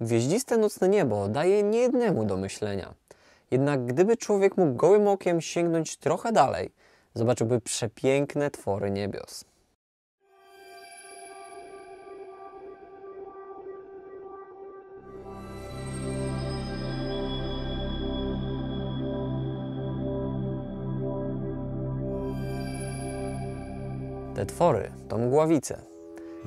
Gwieździste nocne niebo daje niejednemu do myślenia. Jednak gdyby człowiek mógł gołym okiem sięgnąć trochę dalej, zobaczyłby przepiękne twory niebios. Te twory to mgławice.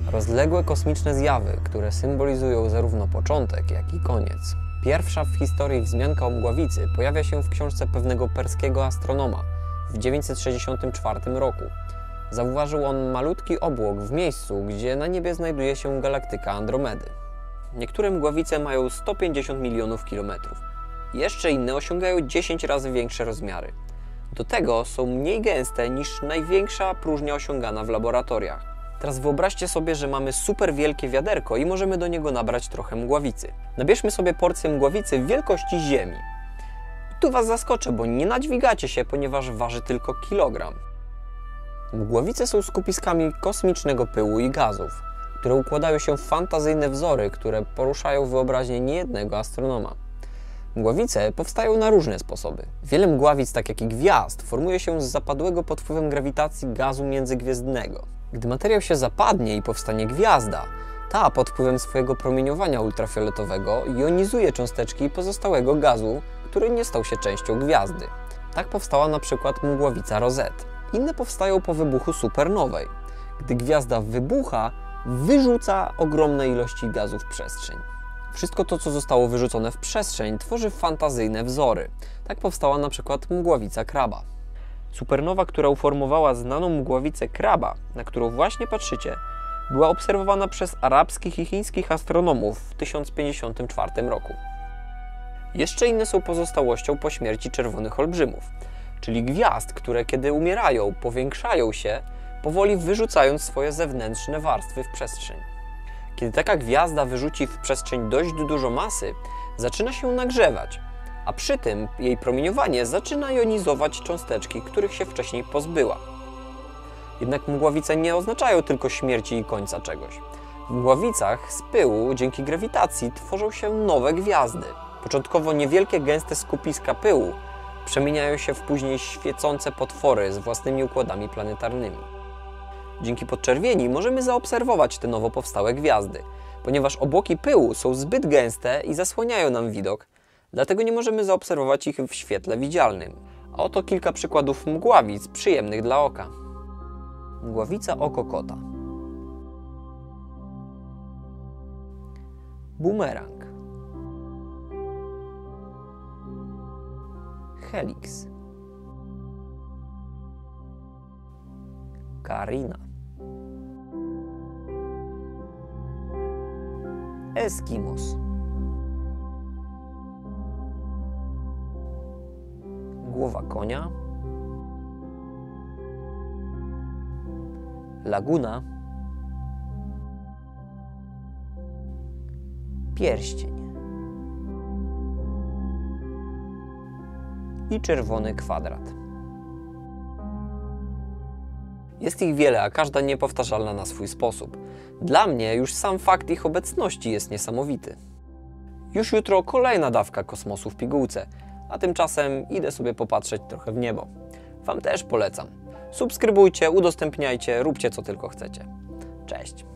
Rozległe kosmiczne zjawy, które symbolizują zarówno początek, jak i koniec. Pierwsza w historii wzmianka o mgławicy pojawia się w książce pewnego perskiego astronoma w 964 roku. Zauważył on malutki obłok w miejscu, gdzie na niebie znajduje się galaktyka Andromedy. Niektóre mgławice mają 150 milionów kilometrów. Jeszcze inne osiągają 10 razy większe rozmiary. Do tego są mniej gęste niż największa próżnia osiągana w laboratoriach. Teraz wyobraźcie sobie, że mamy super wielkie wiaderko i możemy do niego nabrać trochę mgławicy. Nabierzmy sobie porcję mgławicy wielkości Ziemi. I tu Was zaskoczę, bo nie nadźwigacie się, ponieważ waży tylko kilogram. Mgławice są skupiskami kosmicznego pyłu i gazów, które układają się w fantazyjne wzory, które poruszają wyobraźnię niejednego astronoma. Mgławice powstają na różne sposoby. Wiele mgławic, tak jak i gwiazd, formuje się z zapadłego pod wpływem grawitacji gazu międzygwiezdnego. Gdy materiał się zapadnie i powstanie gwiazda, ta pod wpływem swojego promieniowania ultrafioletowego jonizuje cząsteczki pozostałego gazu, który nie stał się częścią gwiazdy. Tak powstała na przykład mgławica Rosette. Inne powstają po wybuchu supernowej. Gdy gwiazda wybucha, wyrzuca ogromne ilości gazu w przestrzeń. Wszystko to, co zostało wyrzucone w przestrzeń, tworzy fantazyjne wzory. Tak powstała na przykład mgławica kraba. Supernowa, która uformowała znaną mgławicę kraba, na którą właśnie patrzycie, była obserwowana przez arabskich i chińskich astronomów w 1054 roku. Jeszcze inne są pozostałością po śmierci czerwonych olbrzymów, czyli gwiazd, które kiedy umierają, powiększają się, powoli wyrzucając swoje zewnętrzne warstwy w przestrzeń. Kiedy taka gwiazda wyrzuci w przestrzeń dość dużo masy, zaczyna się nagrzewać, a przy tym jej promieniowanie zaczyna jonizować cząsteczki, których się wcześniej pozbyła. Jednak mgławice nie oznaczają tylko śmierci i końca czegoś. W mgławicach z pyłu dzięki grawitacji tworzą się nowe gwiazdy. Początkowo niewielkie, gęste skupiska pyłu przemieniają się w później świecące potwory z własnymi układami planetarnymi. Dzięki podczerwieni możemy zaobserwować te nowo powstałe gwiazdy, ponieważ obłoki pyłu są zbyt gęste i zasłaniają nam widok, dlatego nie możemy zaobserwować ich w świetle widzialnym. A oto kilka przykładów mgławic przyjemnych dla oka. Mgławica oko kota. Bumerang. Helix. Karina. Eskimos. Głowa konia. Laguna. Pierścień. I czerwony kwadrat. Jest ich wiele, a każda niepowtarzalna na swój sposób. Dla mnie już sam fakt ich obecności jest niesamowity. Już jutro kolejna dawka kosmosu w pigułce, a tymczasem idę sobie popatrzeć trochę w niebo. Wam też polecam. Subskrybujcie, udostępniajcie, róbcie co tylko chcecie. Cześć!